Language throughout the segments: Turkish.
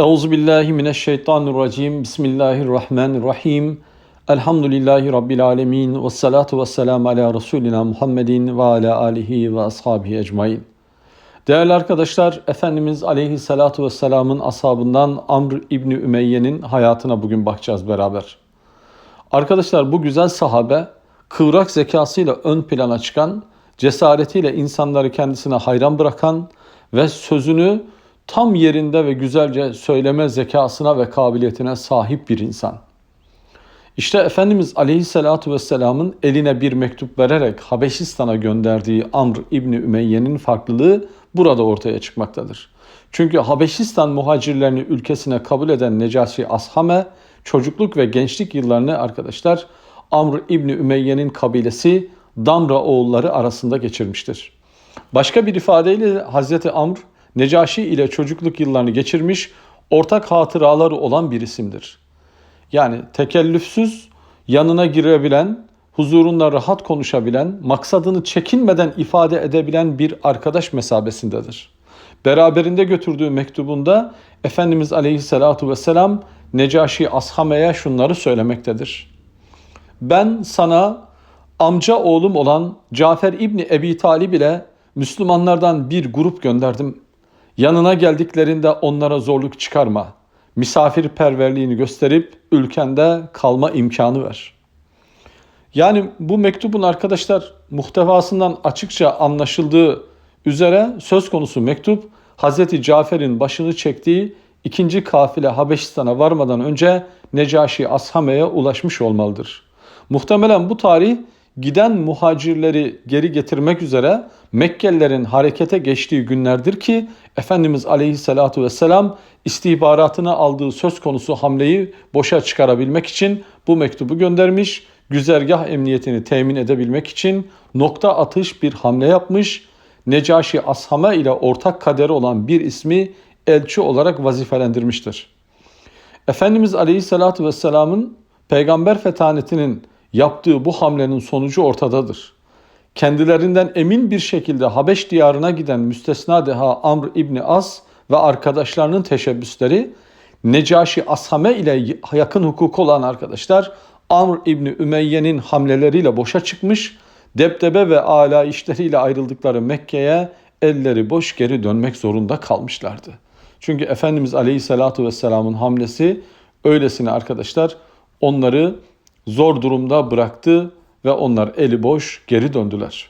Euzu billahi mineşşeytanirracim. Bismillahirrahmanirrahim. Elhamdülillahi rabbil alamin ve salatu vesselam ala resulina Muhammedin ve ala alihi ve ashabihi ecmaîn. Değerli arkadaşlar, Efendimiz Aleyhisselatu Vesselam'ın ashabından Amr İbni Ümeyye'nin hayatına bugün bakacağız beraber. Arkadaşlar bu güzel sahabe kıvrak zekasıyla ön plana çıkan, cesaretiyle insanları kendisine hayran bırakan ve sözünü tam yerinde ve güzelce söyleme zekasına ve kabiliyetine sahip bir insan. İşte Efendimiz Aleyhisselatu Vesselam'ın eline bir mektup vererek Habeşistan'a gönderdiği Amr İbni Ümeyye'nin farklılığı burada ortaya çıkmaktadır. Çünkü Habeşistan muhacirlerini ülkesine kabul eden Necaşi Ashame çocukluk ve gençlik yıllarını arkadaşlar Amr İbni Ümeyye'nin kabilesi Damra oğulları arasında geçirmiştir. Başka bir ifadeyle Hazreti Amr Necaşi ile çocukluk yıllarını geçirmiş, ortak hatıraları olan bir isimdir. Yani tekellüfsüz, yanına girebilen, huzurunda rahat konuşabilen, maksadını çekinmeden ifade edebilen bir arkadaş mesabesindedir. Beraberinde götürdüğü mektubunda Efendimiz Aleyhisselatu Vesselam Necaşi Ashame'ye şunları söylemektedir. Ben sana amca oğlum olan Cafer İbni Ebi Talib ile Müslümanlardan bir grup gönderdim. Yanına geldiklerinde onlara zorluk çıkarma. Misafirperverliğini gösterip ülkende kalma imkanı ver. Yani bu mektubun arkadaşlar muhtevasından açıkça anlaşıldığı üzere söz konusu mektup Hazreti Cafer'in başını çektiği ikinci kafile Habeşistan'a varmadan önce Necaşi Ashame'ye ulaşmış olmalıdır. Muhtemelen bu tarih giden muhacirleri geri getirmek üzere Mekkelilerin harekete geçtiği günlerdir ki Efendimiz Aleyhisselatu Vesselam istihbaratına aldığı söz konusu hamleyi boşa çıkarabilmek için bu mektubu göndermiş, güzergah emniyetini temin edebilmek için nokta atış bir hamle yapmış, Necaşi Ashame ile ortak kaderi olan bir ismi elçi olarak vazifelendirmiştir. Efendimiz Aleyhisselatu Vesselam'ın peygamber fetanetinin yaptığı bu hamlenin sonucu ortadadır. Kendilerinden emin bir şekilde Habeş diyarına giden müstesna deha Amr İbni As ve arkadaşlarının teşebbüsleri Necaşi Ashame ile yakın hukuk olan arkadaşlar Amr İbni Ümeyye'nin hamleleriyle boşa çıkmış, depdebe ve ala işleriyle ayrıldıkları Mekke'ye elleri boş geri dönmek zorunda kalmışlardı. Çünkü Efendimiz Aleyhisselatu Vesselam'ın hamlesi öylesine arkadaşlar onları zor durumda bıraktı ve onlar eli boş geri döndüler.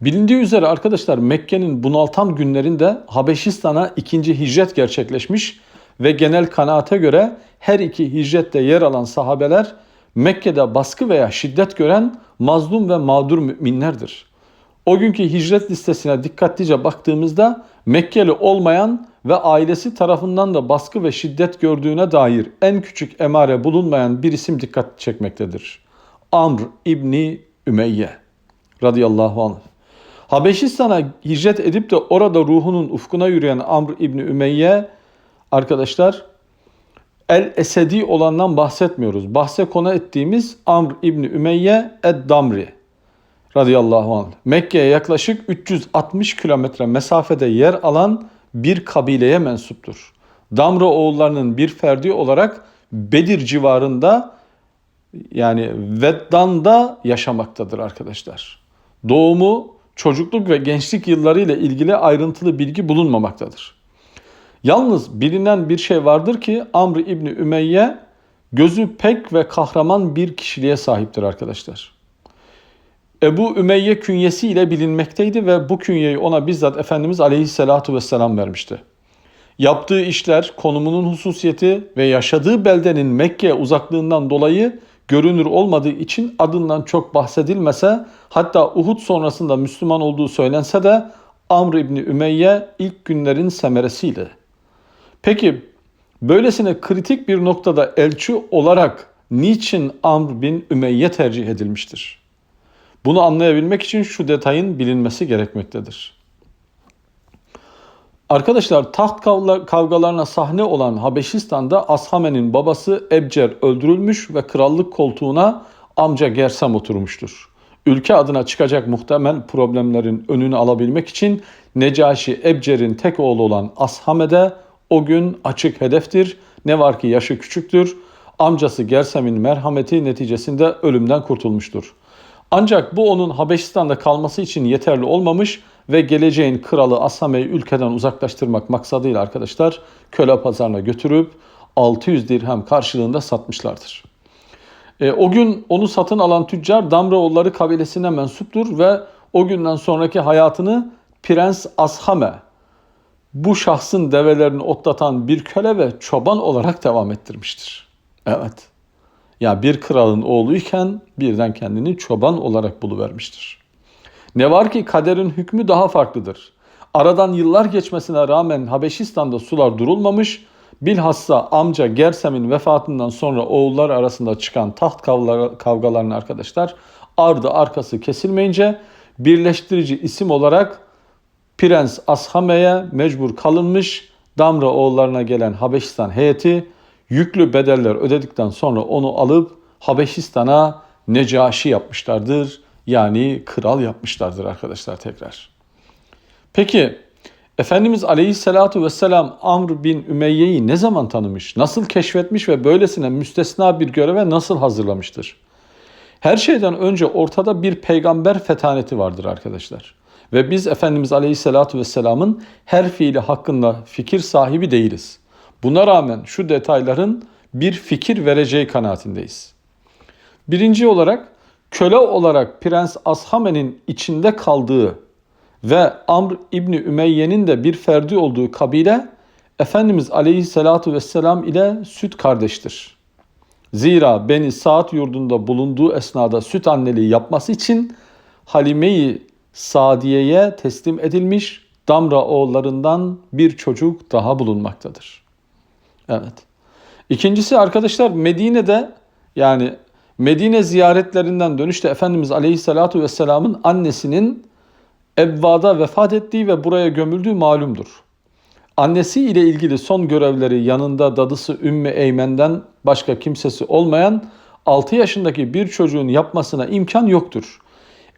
Bilindiği üzere arkadaşlar Mekke'nin bunaltan günlerinde Habeşistan'a ikinci hicret gerçekleşmiş ve genel kanaate göre her iki hicrette yer alan sahabeler Mekke'de baskı veya şiddet gören mazlum ve mağdur müminlerdir. O günkü hicret listesine dikkatlice baktığımızda Mekkeli olmayan ve ailesi tarafından da baskı ve şiddet gördüğüne dair en küçük emare bulunmayan bir isim dikkat çekmektedir. Amr İbni Ümeyye radıyallahu anh. Habeşistan'a hicret edip de orada ruhunun ufkuna yürüyen Amr İbni Ümeyye arkadaşlar El Esedi olandan bahsetmiyoruz. Bahse konu ettiğimiz Amr İbni Ümeyye Ed-Damri radıyallahu anh. Mekke'ye yaklaşık 360 kilometre mesafede yer alan bir kabileye mensuptur. Damra oğullarının bir ferdi olarak Bedir civarında yani Veddan'da yaşamaktadır arkadaşlar. Doğumu, çocukluk ve gençlik yılları ile ilgili ayrıntılı bilgi bulunmamaktadır. Yalnız bilinen bir şey vardır ki Amr İbni Ümeyye gözü pek ve kahraman bir kişiliğe sahiptir arkadaşlar. Ebu Ümeyye künyesi ile bilinmekteydi ve bu künyeyi ona bizzat Efendimiz Aleyhisselatu Vesselam vermişti. Yaptığı işler, konumunun hususiyeti ve yaşadığı beldenin Mekke uzaklığından dolayı görünür olmadığı için adından çok bahsedilmese hatta Uhud sonrasında Müslüman olduğu söylense de Amr İbni Ümeyye ilk günlerin semeresiydi. Peki böylesine kritik bir noktada elçi olarak niçin Amr bin Ümeyye tercih edilmiştir? Bunu anlayabilmek için şu detayın bilinmesi gerekmektedir. Arkadaşlar taht kavgalarına sahne olan Habeşistan'da Ashame'nin babası Ebcer öldürülmüş ve krallık koltuğuna amca Gersam oturmuştur. Ülke adına çıkacak muhtemel problemlerin önünü alabilmek için Necaşi Ebcer'in tek oğlu olan Ashame de o gün açık hedeftir. Ne var ki yaşı küçüktür. Amcası Gersem'in merhameti neticesinde ölümden kurtulmuştur. Ancak bu onun Habeşistan'da kalması için yeterli olmamış ve geleceğin kralı Asame'yi ülkeden uzaklaştırmak maksadıyla arkadaşlar köle pazarına götürüp 600 dirhem karşılığında satmışlardır. E, o gün onu satın alan tüccar Damraoğulları kabilesine mensuptur ve o günden sonraki hayatını Prens Ashame bu şahsın develerini otlatan bir köle ve çoban olarak devam ettirmiştir. Evet. Ya bir kralın oğluyken birden kendini çoban olarak buluvermiştir. Ne var ki kaderin hükmü daha farklıdır. Aradan yıllar geçmesine rağmen Habeşistan'da sular durulmamış, bilhassa amca Gersem'in vefatından sonra oğullar arasında çıkan taht kavgalarını arkadaşlar ardı arkası kesilmeyince birleştirici isim olarak Prens Ashame'ye mecbur kalınmış Damra oğullarına gelen Habeşistan heyeti yüklü bedeller ödedikten sonra onu alıp Habeşistan'a Necaşi yapmışlardır. Yani kral yapmışlardır arkadaşlar tekrar. Peki Efendimiz Aleyhisselatu Vesselam Amr bin Ümeyye'yi ne zaman tanımış, nasıl keşfetmiş ve böylesine müstesna bir göreve nasıl hazırlamıştır? Her şeyden önce ortada bir peygamber fetaneti vardır arkadaşlar. Ve biz Efendimiz Aleyhisselatu Vesselam'ın her fiili hakkında fikir sahibi değiliz. Buna rağmen şu detayların bir fikir vereceği kanaatindeyiz. Birinci olarak köle olarak Prens Ashame'nin içinde kaldığı ve Amr İbni Ümeyye'nin de bir ferdi olduğu kabile Efendimiz Aleyhisselatu Vesselam ile süt kardeştir. Zira Beni Saat yurdunda bulunduğu esnada süt anneliği yapması için Halime-i Sadiye'ye teslim edilmiş Damra oğullarından bir çocuk daha bulunmaktadır. Evet. İkincisi arkadaşlar Medine'de yani Medine ziyaretlerinden dönüşte Efendimiz Aleyhisselatu Vesselam'ın annesinin Ebba'da vefat ettiği ve buraya gömüldüğü malumdur. Annesi ile ilgili son görevleri yanında dadısı Ümmü Eymen'den başka kimsesi olmayan 6 yaşındaki bir çocuğun yapmasına imkan yoktur.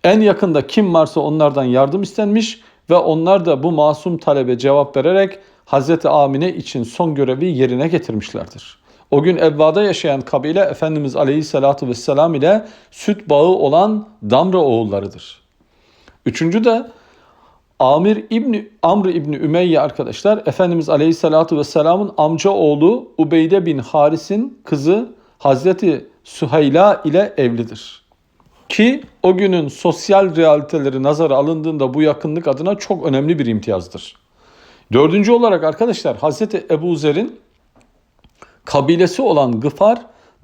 En yakında kim varsa onlardan yardım istenmiş ve onlar da bu masum talebe cevap vererek Hz. Amine için son görevi yerine getirmişlerdir. O gün Evva'da yaşayan kabile Efendimiz Aleyhisselatü Vesselam ile süt bağı olan Damra oğullarıdır. Üçüncü de Amir İbni Amr İbni Ümeyye arkadaşlar Efendimiz Aleyhisselatü Vesselam'ın amca oğlu Ubeyde bin Haris'in kızı Hazreti Süheyla ile evlidir. Ki o günün sosyal realiteleri nazara alındığında bu yakınlık adına çok önemli bir imtiyazdır. Dördüncü olarak arkadaşlar Hazreti Ebu Zer'in kabilesi olan Gıfar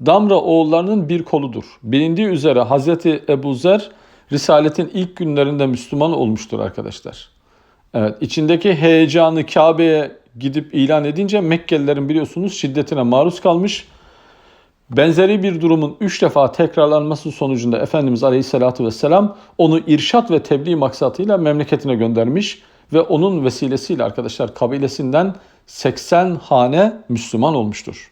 Damra oğullarının bir koludur. Bilindiği üzere Hazreti Ebu Zer Risaletin ilk günlerinde Müslüman olmuştur arkadaşlar. Evet, içindeki heyecanı Kabe'ye gidip ilan edince Mekkelilerin biliyorsunuz şiddetine maruz kalmış. Benzeri bir durumun üç defa tekrarlanması sonucunda Efendimiz Aleyhisselatü Vesselam onu irşat ve tebliğ maksatıyla memleketine göndermiş ve onun vesilesiyle arkadaşlar kabilesinden 80 hane Müslüman olmuştur.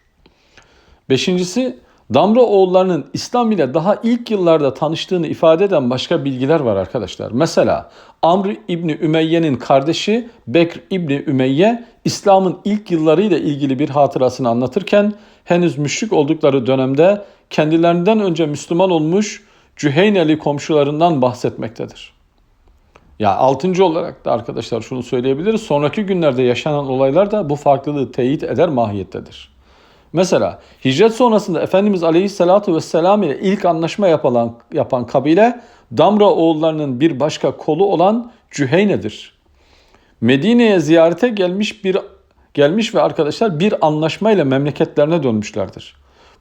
Beşincisi Damra oğullarının İslam ile daha ilk yıllarda tanıştığını ifade eden başka bilgiler var arkadaşlar. Mesela Amr İbni Ümeyye'nin kardeşi Bekr İbni Ümeyye İslam'ın ilk yıllarıyla ilgili bir hatırasını anlatırken henüz müşrik oldukları dönemde kendilerinden önce Müslüman olmuş Cüheyneli komşularından bahsetmektedir. Ya altıncı olarak da arkadaşlar şunu söyleyebiliriz. Sonraki günlerde yaşanan olaylar da bu farklılığı teyit eder mahiyettedir. Mesela hicret sonrasında Efendimiz Aleyhisselatü Vesselam ile ilk anlaşma yapılan, yapan kabile Damra oğullarının bir başka kolu olan Cüheyne'dir. Medine'ye ziyarete gelmiş bir gelmiş ve arkadaşlar bir anlaşmayla memleketlerine dönmüşlerdir.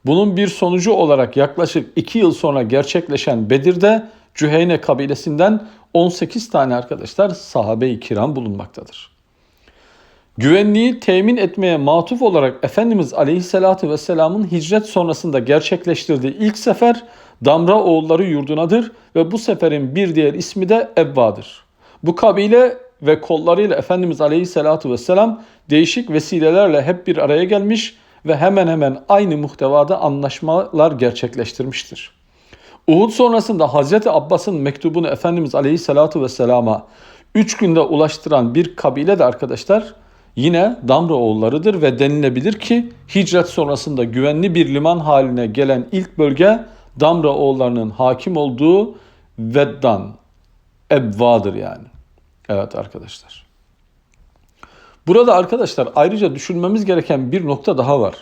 Bunun bir sonucu olarak yaklaşık 2 yıl sonra gerçekleşen Bedir'de Cüheyne kabilesinden 18 tane arkadaşlar sahabe-i kiram bulunmaktadır. Güvenliği temin etmeye matuf olarak Efendimiz Aleyhisselatü Vesselam'ın hicret sonrasında gerçekleştirdiği ilk sefer Damra oğulları yurdunadır ve bu seferin bir diğer ismi de Ebba'dır. Bu kabile ve kollarıyla Efendimiz Aleyhisselatü Vesselam değişik vesilelerle hep bir araya gelmiş ve hemen hemen aynı muhtevada anlaşmalar gerçekleştirmiştir. Uhud sonrasında Hazreti Abbas'ın mektubunu Efendimiz Aleyhisselatü Vesselam'a 3 günde ulaştıran bir kabile de arkadaşlar yine Damra oğullarıdır ve denilebilir ki hicret sonrasında güvenli bir liman haline gelen ilk bölge Damra oğullarının hakim olduğu Veddan, Ebva'dır yani. Evet arkadaşlar. Burada arkadaşlar ayrıca düşünmemiz gereken bir nokta daha var.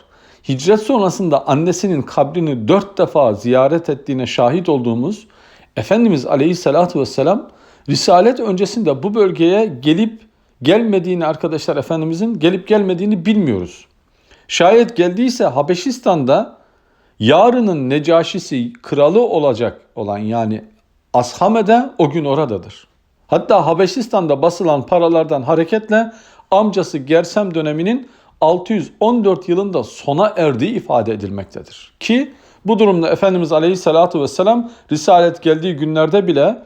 Hicret sonrasında annesinin kabrini dört defa ziyaret ettiğine şahit olduğumuz Efendimiz Aleyhisselatü Vesselam Risalet öncesinde bu bölgeye gelip gelmediğini arkadaşlar Efendimizin gelip gelmediğini bilmiyoruz. Şayet geldiyse Habeşistan'da yarının necaşisi kralı olacak olan yani Ashame'de o gün oradadır. Hatta Habeşistan'da basılan paralardan hareketle amcası Gersem döneminin 614 yılında sona erdiği ifade edilmektedir. Ki bu durumda Efendimiz Aleyhisselatü Vesselam Risalet geldiği günlerde bile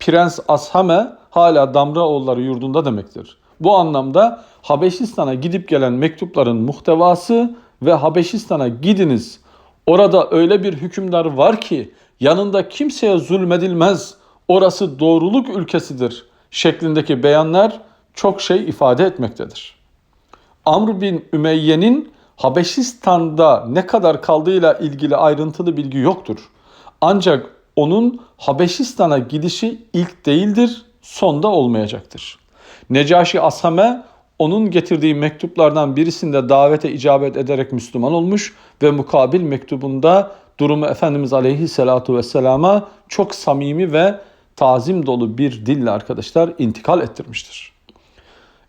Prens Ashame hala Damraoğulları yurdunda demektir. Bu anlamda Habeşistan'a gidip gelen mektupların muhtevası ve Habeşistan'a gidiniz. Orada öyle bir hükümdar var ki yanında kimseye zulmedilmez. Orası doğruluk ülkesidir şeklindeki beyanlar çok şey ifade etmektedir. Amr bin Ümeyye'nin Habeşistan'da ne kadar kaldığıyla ilgili ayrıntılı bilgi yoktur. Ancak onun Habeşistan'a gidişi ilk değildir, sonda olmayacaktır. Necaşi Asame onun getirdiği mektuplardan birisinde davete icabet ederek Müslüman olmuş ve mukabil mektubunda durumu Efendimiz Aleyhisselatu Vesselam'a çok samimi ve tazim dolu bir dille arkadaşlar intikal ettirmiştir.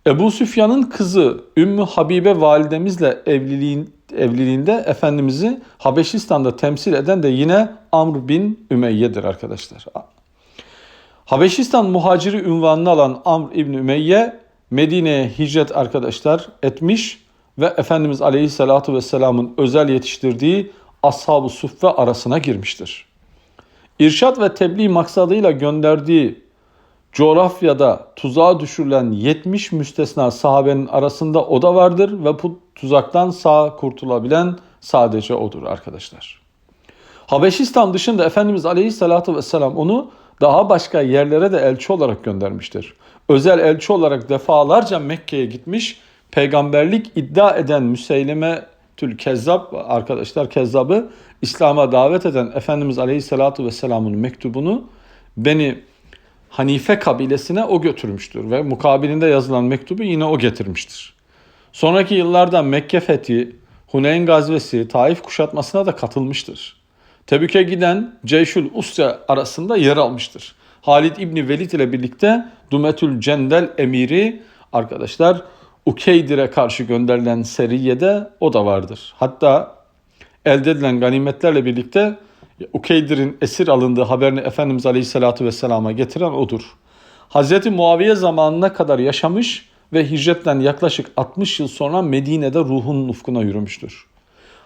Ebu Süfyan'ın kızı Ümmü Habibe validemizle evliliğin, evliliğinde Efendimiz'i Habeşistan'da temsil eden de yine Amr bin Ümeyye'dir arkadaşlar. Habeşistan muhaciri ünvanını alan Amr İbni Ümeyye Medine'ye hicret arkadaşlar etmiş ve Efendimiz Aleyhisselatü Vesselam'ın özel yetiştirdiği Ashab-ı Suffe arasına girmiştir. İrşat ve tebliğ maksadıyla gönderdiği coğrafyada tuzağa düşürülen 70 müstesna sahabenin arasında o da vardır ve bu tuzaktan sağ kurtulabilen sadece odur arkadaşlar. Habeşistan dışında Efendimiz Aleyhisselatü Vesselam onu daha başka yerlere de elçi olarak göndermiştir. Özel elçi olarak defalarca Mekke'ye gitmiş, peygamberlik iddia eden Müseyleme Tül Kezzab arkadaşlar Kezzab'ı İslam'a davet eden Efendimiz Aleyhisselatü Vesselam'ın mektubunu beni Hanife kabilesine o götürmüştür ve mukabilinde yazılan mektubu yine o getirmiştir. Sonraki yıllarda Mekke fethi, Huneyn gazvesi, Taif kuşatmasına da katılmıştır. Tebük'e giden Ceyşül Usra arasında yer almıştır. Halid İbni Velid ile birlikte Dumetül Cendel emiri arkadaşlar Ukeydir'e karşı gönderilen seriyede o da vardır. Hatta elde edilen ganimetlerle birlikte Ukeydir'in esir alındığı haberini Efendimiz Aleyhisselatü Vesselam'a getiren odur. Hz. Muaviye zamanına kadar yaşamış ve hicretten yaklaşık 60 yıl sonra Medine'de ruhun ufkuna yürümüştür.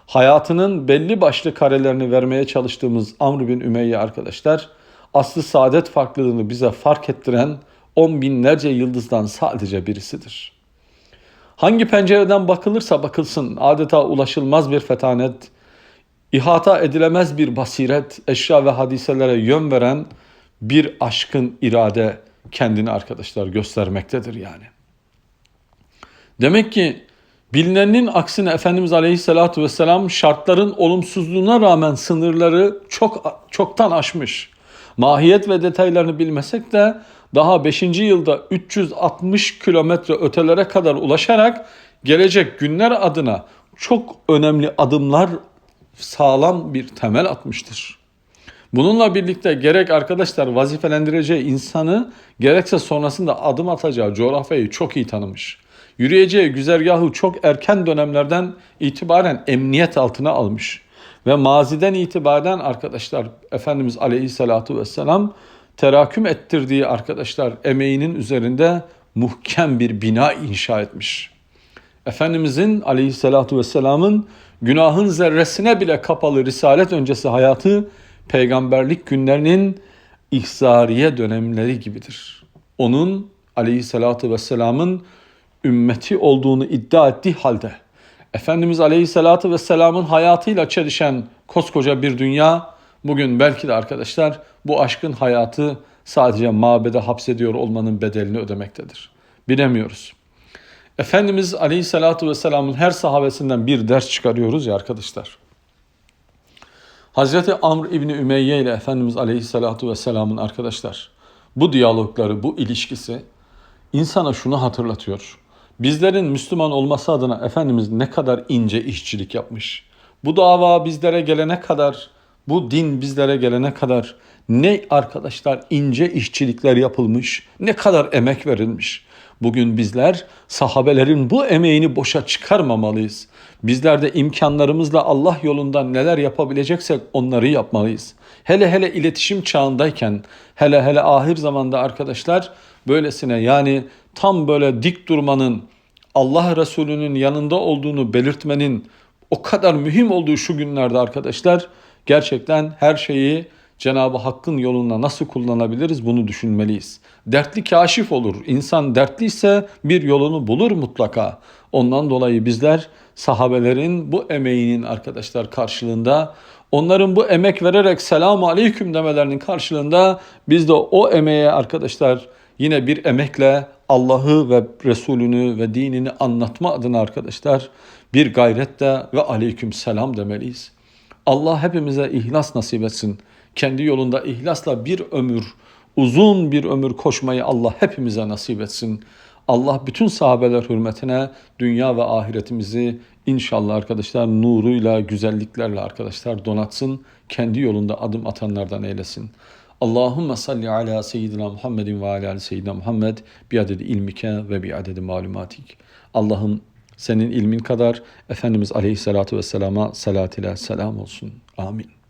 Hayatının belli başlı karelerini vermeye çalıştığımız Amr bin Ümeyye arkadaşlar, aslı saadet farklılığını bize fark ettiren on binlerce yıldızdan sadece birisidir. Hangi pencereden bakılırsa bakılsın adeta ulaşılmaz bir fetanet, ihata edilemez bir basiret, eşya ve hadiselere yön veren bir aşkın irade kendini arkadaşlar göstermektedir yani. Demek ki bilinenin aksine Efendimiz Aleyhisselatü Vesselam şartların olumsuzluğuna rağmen sınırları çok çoktan aşmış. Mahiyet ve detaylarını bilmesek de daha 5. yılda 360 kilometre ötelere kadar ulaşarak gelecek günler adına çok önemli adımlar sağlam bir temel atmıştır. Bununla birlikte gerek arkadaşlar vazifelendireceği insanı gerekse sonrasında adım atacağı coğrafyayı çok iyi tanımış. Yürüyeceği güzergahı çok erken dönemlerden itibaren emniyet altına almış. Ve maziden itibaren arkadaşlar Efendimiz Aleyhisselatü Vesselam teraküm ettirdiği arkadaşlar emeğinin üzerinde muhkem bir bina inşa etmiş. Efendimizin Aleyhisselatü Vesselam'ın günahın zerresine bile kapalı risalet öncesi hayatı peygamberlik günlerinin ihzariye dönemleri gibidir. Onun aleyhissalatü vesselamın ümmeti olduğunu iddia ettiği halde Efendimiz aleyhissalatü vesselamın hayatıyla çelişen koskoca bir dünya bugün belki de arkadaşlar bu aşkın hayatı sadece mabede hapsediyor olmanın bedelini ödemektedir. Bilemiyoruz. Efendimiz Aleyhisselatü Vesselam'ın her sahabesinden bir ders çıkarıyoruz ya arkadaşlar. Hazreti Amr İbni Ümeyye ile Efendimiz Aleyhisselatü Vesselam'ın arkadaşlar bu diyalogları, bu ilişkisi insana şunu hatırlatıyor. Bizlerin Müslüman olması adına Efendimiz ne kadar ince işçilik yapmış. Bu dava bizlere gelene kadar, bu din bizlere gelene kadar ne arkadaşlar ince işçilikler yapılmış, ne kadar emek verilmiş. Bugün bizler sahabelerin bu emeğini boşa çıkarmamalıyız. Bizler de imkanlarımızla Allah yolunda neler yapabileceksek onları yapmalıyız. Hele hele iletişim çağındayken, hele hele ahir zamanda arkadaşlar böylesine yani tam böyle dik durmanın, Allah Resulü'nün yanında olduğunu belirtmenin o kadar mühim olduğu şu günlerde arkadaşlar gerçekten her şeyi Cenab-ı Hakk'ın yolunda nasıl kullanabiliriz bunu düşünmeliyiz. Dertli kaşif olur. İnsan dertliyse bir yolunu bulur mutlaka. Ondan dolayı bizler sahabelerin bu emeğinin arkadaşlar karşılığında onların bu emek vererek selamu aleyküm demelerinin karşılığında biz de o emeğe arkadaşlar yine bir emekle Allah'ı ve Resulünü ve dinini anlatma adına arkadaşlar bir gayrette ve aleyküm selam demeliyiz. Allah hepimize ihlas nasip etsin. Kendi yolunda ihlasla bir ömür, uzun bir ömür koşmayı Allah hepimize nasip etsin. Allah bütün sahabeler hürmetine dünya ve ahiretimizi inşallah arkadaşlar nuruyla, güzelliklerle arkadaşlar donatsın. Kendi yolunda adım atanlardan eylesin. Allahümme salli ala seyyidina Muhammedin ve ala seyyidina Muhammed bi adedi ilmike ve bi adedi malumatik. Allah'ım senin ilmin kadar Efendimiz Aleyhisselatü Vesselam'a salat ile selam olsun. Amin.